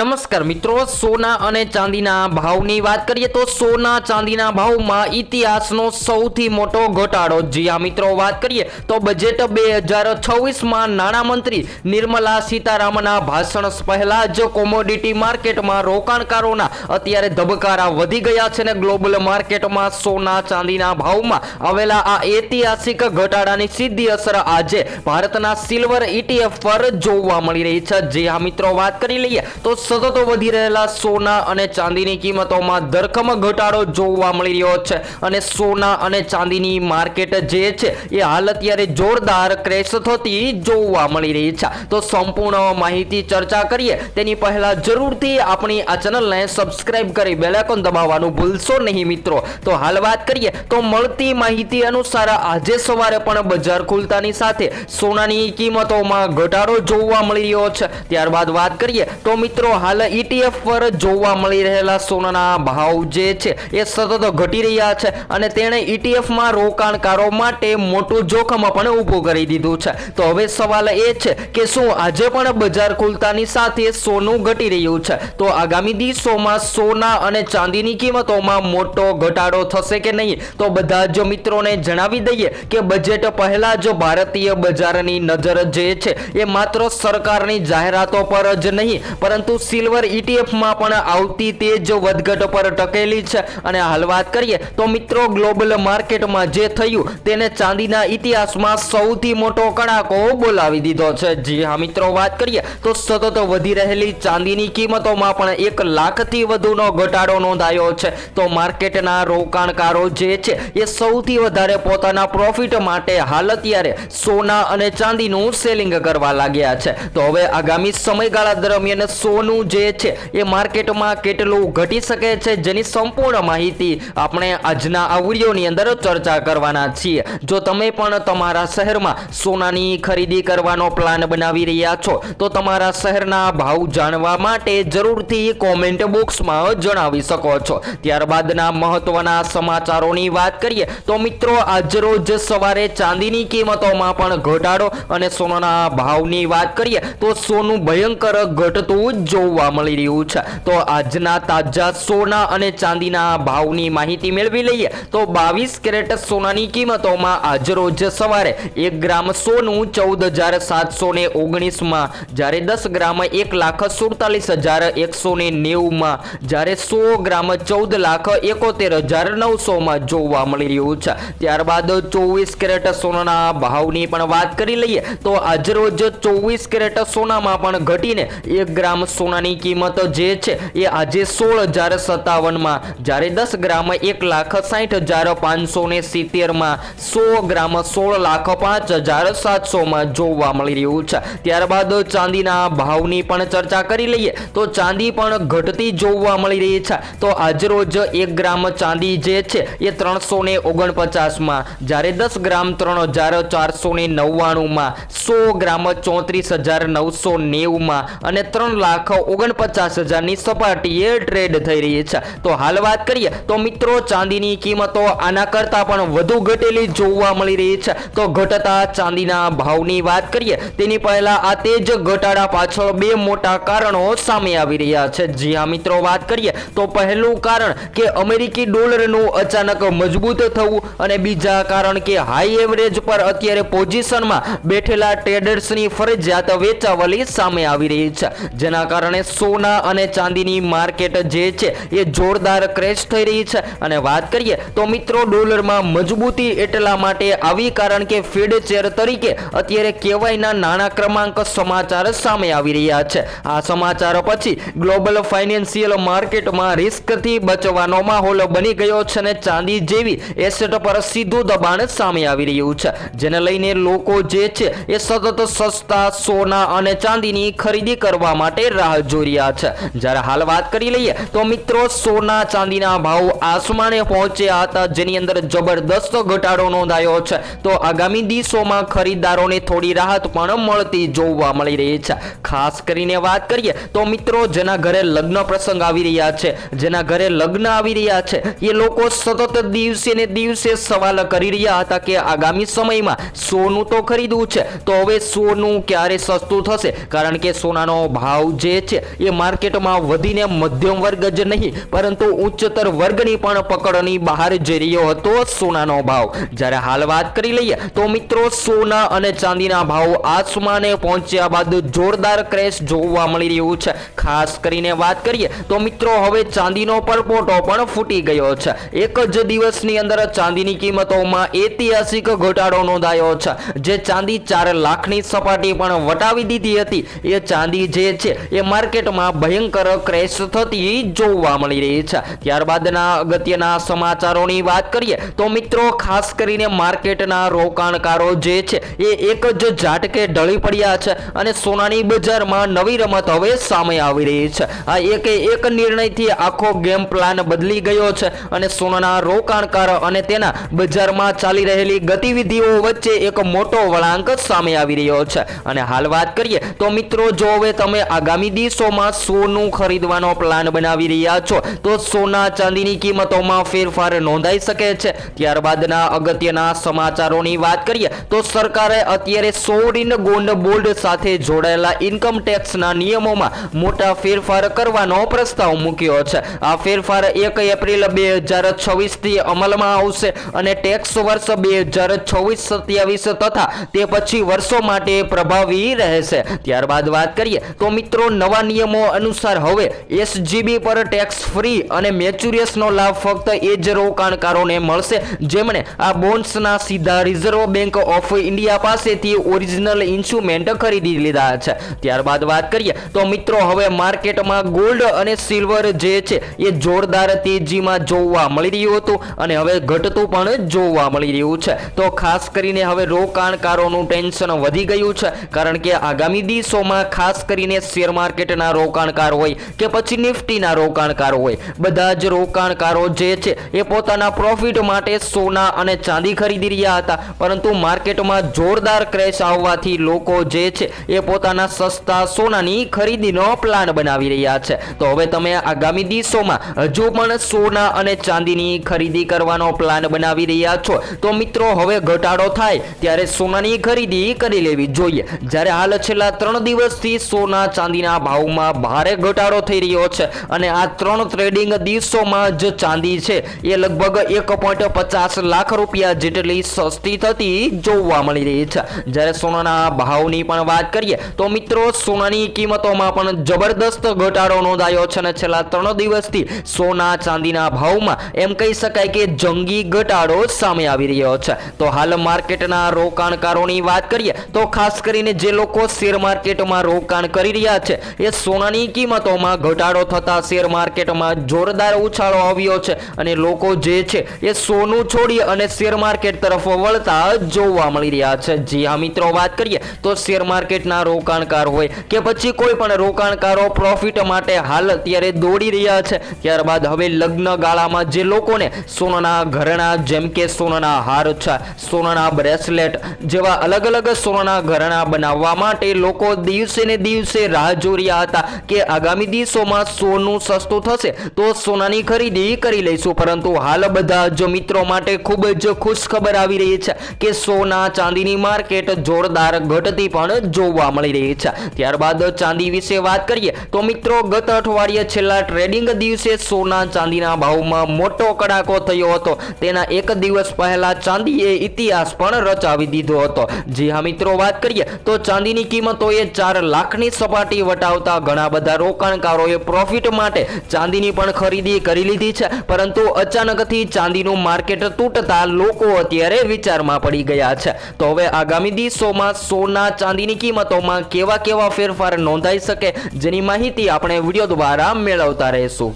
નમસ્કાર મિત્રો, સોના અને ચાંદીના ભાવની વાત કરીએ તો સોના, ચાંદીના ભાવમાં ઇતિહાસનો સૌથી મોટો ઘટાડો. જી આ મિત્રો, વાત કરીએ તો બજેટ બે હજાર છવ્વીસમાં નાણામંત્રી નિર્મલા સીતારામના ભાષણ પહેલા જ કોમોડિટી માર્કેટમાં રોકાણકારોના અત્યારે ધબકારા વધી ગયા છે ને ગ્લોબલ માર્કેટમાં સોના, ચાંદીના ભાવમાં આવેલા આ ઐતિહાસિક ઘટાડાની સીધી અસર આજે ભારતના સિલ્વર ETF પર જોવા મળી રહી છે. જે આ મિત્રો, વાત કરી લઈએ તો સતત વધી રહેલા સોના અને ચાંદીની કિંમતોમાં ધરખમ ઘટાડો જોવા મળી રહ્યો છે. અને સોના અને ચાંદીની માર્કેટ જે છે, એ હાલ અત્યારે જોરદાર ક્રેશ થતી જોવા મળી રહી છે. તો સંપૂર્ણ માહિતી ચર્ચા કરીએ. તેની પહેલા જરૂરથી આપણી આ ચેનલને સબસ્ક્રાઇબ કરી બેલાઇકોન દબાવવાનું ભૂલશો નહીં મિત્રો. તો હાલ વાત કરીએ, તો મળતી માહિતી અનુસાર આજે સવારે પણ બજાર ખુલતાની સાથે સોનાની કિંમતોમાં ઘટાડો જોવા મળી રહ્યો છે. ત્યારબાદ વાત કરીએ, તો મિત્રો હાલ ઈટીએફ પર જોવા મળી રહેલા સોનાના ભાવ જે છે એ સતત ઘટી રહ્યા છે અને તેણે ઈટીએફમાં રોકાણકારો માટે મોટું જોખમ પણ ઊભું કરી દીધું છે. તો હવે સવાલ એ છે કે શું આજે પણ બજાર ખુલતાની સાથે સોનું ઘટી રહ્યું છે? તો આગામી દિવસોમાં સોના અને ચાંદીની કિંમતોમાં મોટો ઘટાડો થશે કે નહીં? તો બધા જ મિત્રોને જણાવી દઈએ કે બજેટ પહેલા જ ભારતીય બજારની નજર જે છે એ માત્ર સરકારની જાહેરાતો પર જ નહીં, પરંતુ સિલ્વર ઇટીએફમાં પણ આવતી તેજ વધઘટ પર ટકેલી છે. અને હાલ વાત કરીએ તો મિત્રો ગ્લોબલ માર્કેટમાં જે થયું તેને ચાંદીના ઇતિહાસમાં સૌથી મોટો કડાકો બોલાવી દીધો છે. જી હા, મિત્રો, વાત કરીએ તો સતત વધી રહેલી ચાંદીની કિંમતોમાં પણ એક લાખથી વધુનો ઘટાડો નોંધાયો છે. તો માર્કેટના રોકાણકારો જે છે એ સૌથી વધારે પોતાના પ્રોફિટ માટે હાલ અત્યારે સોના અને ચાંદીનું સેલિંગ કરવા લાગ્યા છે. તો હવે આગામી સમયગાળા દરમિયાન સોનું જે છે એ માર્કેટમાં કેટલું ઘટી શકે છે જેની સંપૂર્ણ માહિતી આપણે આજના આ અંદર ચર્ચા કરવાના છીએ. જો તમે પણ તમારા શહેરમાં સોનાની ખરીદી કરવાનો પ્લાન બનાવી રહ્યા છો, તો તમારા શહેરના ભાવ જાણવા માટે જરૂરથી કોમેન્ટ બોક્સમાં જણાવી શકો છો. ત્યારબાદના મહત્વના સમાચારોની વાત કરીએ, તો મિત્રો આજરોજ સવારે ચાંદીની કિંમતોમાં પણ ઘટાડો અને સોનાના ભાવની વાત કરીએ, તો સોનું ભયંકર ઘટતું જોવા મળી રહ્યું છે. તો આજના તાજા સોના અને ચાંદીના ભાવની માહિતી મેળવી લઈએ. તો બાવીસ કેરેટ સોનાની કિંમતોમાં આજરોજ સવારે એક ગ્રામ સોનું ચૌદ હજાર સાતસો ને ઓગણીસમાં, જ્યારે દસ ગ્રામ એક લાખ સુડતાલીસ હજાર એકસો ને નેવુંમાં, જ્યારે સો ગ્રામ ચૌદ લાખ એકોતેર હજાર નવસોમાં જોવા મળી રહ્યું છે. ત્યારબાદ ચોવીસ કેરેટ સોનાના ભાવની પણ વાત કરી લઈએ. તો આજરોજ ચોવીસ કેરેટ સોનામાં પણ ઘટીને એક ગ્રામ સોનાની કિંમત જે છે એ આજે સોળ હજાર સત્તાવનમાં, જ્યારે દસ ગ્રામ એક લાખ સાઠ હજાર પાંચસો ને સિત્તેરમાં, સો ગ્રામ સોળ લાખ પાંચ હજાર સાતસોમાં જોવા મળી રહ્યું છે. ત્યારબાદ ચાંદીના ભાવની પણ ચર્ચા કરી લઈએ, તો ચાંદી પણ ઘટતી જોવા મળી રહી છે. તો આજરોજ એક ગ્રામ ચાંદી જે છે એ ત્રણસો ને ઓગણપચાસમાં, જ્યારે દસ ગ્રામ ત્રણ હજાર ચારસો ને નવ્વાણુંમાં, સો ગ્રામ ચોત્રીસ હજાર નવસો નેવુંમાં અને ત્રણ લાખ ઓગણપચાસ હજારની સપાટીએ ટ્રેડ થઈ રહી છે. તો હાલ વાત કરીએ તો મિત્રો ચાંદીની કિંમતો આના કરતાં પણ વધુ ઘટેલી જોવા મળી રહી છે. તો ઘટતા ચાંદીના ભાવની વાત કરીએ, તેની પહેલાં આ તેજ ઘટાડા પાછળ બે મોટા કારણો સામે આવી રહ્યા છે. જી મિત્રો, વાત કરીએ તો પહેલું કારણ કે અમેરિકી ડોલરનું અચાનક મજબૂત થવું અને બીજા કારણ કે હાઈ એવરેજ પર અત્યારે પોઝિશનમાં બેઠેલા ટ્રેડર્સની ફરજિયાત વેચાવલી સામે આવી રહી છે. જેના કારણે સોના અને ચાંદીની માર્કેટ જે છે એ જોરદાર ક્રેશ થઈ રહી છે. અને વાત કરીએ તો મિત્રો ડોલરમાં મજબૂતી એટલા માટે આવી કારણ કે ફેડ ચેર તરીકે અત્યારે કહેવાયના નાણાં ક્રમાંક સમાચાર સામે આવી રહ્યા છે. આ સમાચાર પછી ગ્લોબલ ફાઇનાન્શિયલ માર્કેટમાં રિસ્કથી બચવાનો માહોલ બની ગયો છે અને ચાંદી જેવી એસેટ પર સીધું દબાણ સામે આવી રહ્યું છે. જેને લઈને લોકો જે છે એ સતત સસ્તા સોના અને ચાંદીની ખરીદી કરવા માટે રાહ જોઈ રહ્યા છે. જ્યારે હાલ વાત કરી લઈએ તો મિત્રો, સોના ચાંદીના ભાવ આસમાને પહોંચ્યા હતા જેની અંદર જબરદસ્ત ઘટાડો નોંધાયો છે. તો આગામી દિવસોમાં ખરીદદારોને થોડી રાહત પણ મળતી જોવા મળી રહી છે. ખાસ કરીને વાત કરીએ તો મિત્રો, જેના ઘરે લગ્ન પ્રસંગ આવી રહ્યા છે, જેના ઘરે લગ્ન આવી રહ્યા છે, એ લોકો સતત દિવસે ને દિવસે સવાલ કરી રહ્યા હતા કે આગામી સમયમાં સોનું તો ખરીદવું છે, તો હવે સોનું ક્યારે સસ્તું થશે? કારણ કે સોનાનો ભાવ જે છે. એ માર્કેટમાં વધીને મધ્યમ વર્ગ જ નહીં, પરંતુ ઉચ્ચતર વર્ગની પણ પકડની બહાર જઈ રહ્યો હતો સોનાનો ભાવ. જ્યારે હાલ વાત કરી લઈએ તો મિત્રો, સોના અને ચાંદીના ભાવ આસમાને પહોંચ્યા બાદ જોરદાર ક્રેશ જોવા મળી રહ્યું છે. ખાસ કરીને વાત કરીએ તો મિત્રો, હવે ચાંદીનો પરપોટો પણ ફૂટી ગયો છે. એક જ દિવસની અંદર ચાંદીની કિંમતોમાં ઐતિહાસિક ઘટાડો નોંધાયો છે. જે ચાંદી ચાર લાખની સપાટી પણ વટાવી દીધી હતી. એ ચાંદી જે છે, એ માર્કેટમાં ભયંકર ક્રેશ થતી જોવા મળી રહી છે. ત્યારબાદના અગત્યના સમાચારોની વાત કરીએ તો મિત્રો, ખાસ કરીને માર્કેટના રોકાણકારો જે છે, એ એક જ ઝાટકે ઢળી પડ્યા છે અને સોનાની બજારમાં નવી રમત હવે સામે આવી રહી છે. આ એક એક નિર્ણયથી આખો ગેમ પ્લાન બદલી ગયો છે અને સોનાના રોકાણકાર અને તેના બજારમાં ચાલી રહેલી ગતિવિધિઓ વચ્ચે એક મોટો વળાંક સામે આવી રહ્યો છે. અને હાલ વાત કરીએ તો મિત્રો, જો હવે તમે આગામી દિવસોમાં સોનું ખરીદવાનો પ્લાન બનાવી રહ્યા છો. તો સોના ચાંદીની કિંમતોમાં ફેરફાર નોંધાઈ શકે છે. ત્યારબાદના અગત્યના સમાચારોની વાત કરીએ, તો સરકારે અત્યારે સોરિન ગોલ્ડ બોર્ડ સાથે જોડાયેલા ઇન્કમ ટેક્સના નિયમોમાં મોટા ફેરફાર કરવાનો પ્રસ્તાવ મૂક્યો છે. આ ફેરફાર એક એપ્રિલ બે હજાર છવ્વીસથી અમલમાં આવશે અને ટેક્સ વર્ષ બે હજાર છવ્વીસ સત્યાવીસ તથા તે પછી વર્ષો માટે પ્રભાવી રહેશે. ત્યારબાદ વાત કરીએ, તો મિત્રો, નવા નિયમો અનુસાર હવે એસજીબી પર ટેક્સ ફ્રી અને મેચ્યુરિયસનો લાભ ફક્ત એ જ રોકાણકારોને મળશે. જેમણે આ બોન્ડ્સના સીધા રિઝર્વ બેંક ઓફ ઇન્ડિયા પાસેથી ઓરિજિનલ ઇન્સ્ટ્રુમેન્ટ ખરીદી લીધા છે. ત્યારબાદ વાત કરીએ તો મિત્રો હવે માર્કેટમાં ગોલ્ડ અને સિલ્વર જે છે એ જોરદાર તેજીમાં જોવા મળી રહ્યું હતું અને હવે ઘટતું પણ જોવા મળી રહ્યું છે. તો ખાસ કરીને હવે રોકાણકારોનું ટેન્શન વધી ગયું છે. કારણ કે આગામી દિવસોમાં ખાસ કરીને શેર માર્કેટના રોકાણકાર હોય કે પછી નિફ્ટીના રોકાણકાર હોય. બધા જ રોકાણકારો જે છે એ પોતાના પ્રોફિટ માટે સોના અને ચાંદી ખરીદી રહ્યા હતા. પરંતુ માર્કેટમાં જોરદાર ક્રેશ આવવાથી લોકો જે છે એ પોતાના સસ્તા સોનાની ખરીદીનો પ્લાન બનાવી રહ્યા છે. તો હવે તમે આગામી દિવસોમાં હજુ પણ સોના અને ચાંદીની ખરીદી કરવાનો પ્લાન બનાવી રહ્યા છો. તો મિત્રો, હવે ઘટાડો થાય ત્યારે સોનાની ખરીદી કરી લેવી જોઈએ. જ્યારે હાલ છેલ્લા ત્રણ દિવસથી સોના, ચાંદીના ભાવમાં ભારે ઘટાડો થઈ રહ્યો છે અને આ ત્રણ ટ્રેડિંગ દિવસોમાં જ ચાંદી છે. એ લગભગ એક પોઈન્ટ પચાસ લાખ રૂપિયા જેટલી સસ્તી થતી જોવા મળી રહી છે. જ્યારે સોનાના ભાવની પણ વાત કરીએ તો મિત્રો, સોનાની કિંમતોમાં પણ જબરદસ્ત ઘટાડો નોંધાયો છે અને છેલ્લા ત્રણ દિવસથી સોના ચાંદીના ભાવમાં એમ કહી શકાય કે જંગી ઘટાડો સામે આવી રહ્યો છે. તો હાલ માર્કેટના રોકાણકારોની વાત કરીએ તો ખાસ કરીને જે લોકો શેર માર્કેટમાં રોકાણ કરી રહ્યા છે એ સોનાની કિંમતોમાં ઘટાડો થતા શેર માર્કેટમાં જોરદાર ઉછાળો આવ્યો છે અને લોકો જે છે એ સોનું છોડી અને શેર માર્કેટ તરફ વળતા જોવા મળી રહ્યા છે. જી હા, મિત્રો, વાત કરીએ તો શેર માર્કેટના રોકાણકાર હોય કે પછી કોઈ પણ રોકાણકારો પ્રોફિટ માટે હાલ અત્યારે દોડી રહ્યા છે. ત્યારબાદ હવે લગ્ન ગાળામાં જે લોકોને સોનાના ઘરેણા, જેમ કે સોનાના હાર છે, સોનાના બ્રેસલેટ જેવા અલગ અલગ સોનાના ઘરેણા બનાવવા માટે લોકો દિવસે ને દિવસે રાહ જોઈ રહ્યા હતા કે આગામી દિવસોમાં સોનું સસ્તું થશે તો સોનાની ખરીદી કરી લઈશું. પરંતુ હાલ બધા જ મિત્રો માટે ખૂબ જ ખુશ ખબર આવી રહી છે કે સોના ચાંદીની માર્કેટ જોરદાર ઘટતી પણ જોવા મળી રહી છે. ત્યારબાદ ચાંદી વિશે વાત કરીએ તો મિત્રો ગત અઠવાડિયે છેલ્લા ટ્રેડિંગ દિવસે સોના ચાંદીના ભાવમાં મોટો કડાકો થયો હતો. તેના એક દિવસ પહેલા ચાંદીએ ઇતિહાસ પણ રચાવી દીધો હતો. જી હા મિત્રો, વાત કરીએ તો ચાંદીની કિંમતોએ ચાર લાખની સપાટી વટાવતા ઘણા બધા રોકાણકારોએ પ્રોફિટ માટે ચાંદીની પણ ખરીદી કરી લીધી છે. પરંતુ અચાનકથી ચાંદીનું માર્કેટ તૂટતા લોકો અત્યારે વિચારમાં પડી ગયા છે. તો હવે આગામી દિવસોમાં સોના ચાંદીની કિંમતોમાં કેવા કેવા ફેરફાર નોંધાઈ શકે, જેની માહિતી આપણે વીડિયો દ્વારા મેળવતા રહીશું.